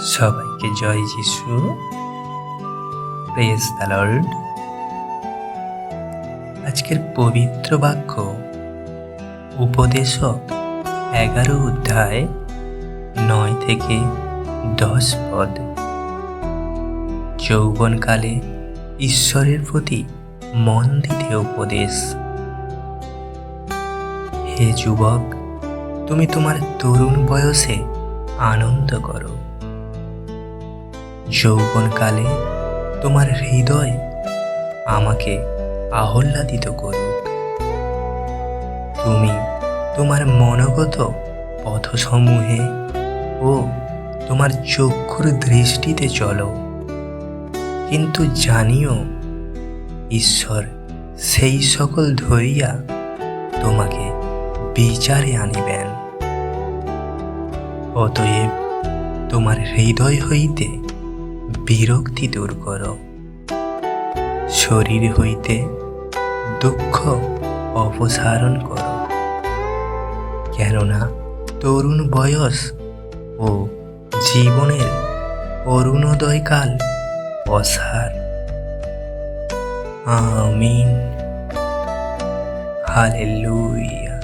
সবাইকে জয় যিশু। Press the Lord আজকের পবিত্র বাক্য উপদেশক এগারো অধ্যায় নয় থেকে দশ পদ। যৌবনকালে ঈশ্বরের প্রতি মন দিতে উপদেশ। হে যুবক, তুমি তোমার তরুণ বয়সে আনন্দ করো। যৌবনকালে তোমার হৃদয় আমাকে আহ্লাদিত করুক। তুমি তোমার মনোগত পথসমূহে ও তোমার চক্ষুর দৃষ্টিতে চলো। কিন্তু জানিও, ঈশ্বর সেই সকল ধরিয়া তোমাকে বিচারে আনিবেন। অতএব তোমার হৃদয় হইতে বিরক্তি দূর করো। শরীর হইতে দুঃখ অপসারণ করো। কেননা তরুণ বয়স ও জীবনের অরুণোদয়কাল অসার। আমিন। হালেলুয়া।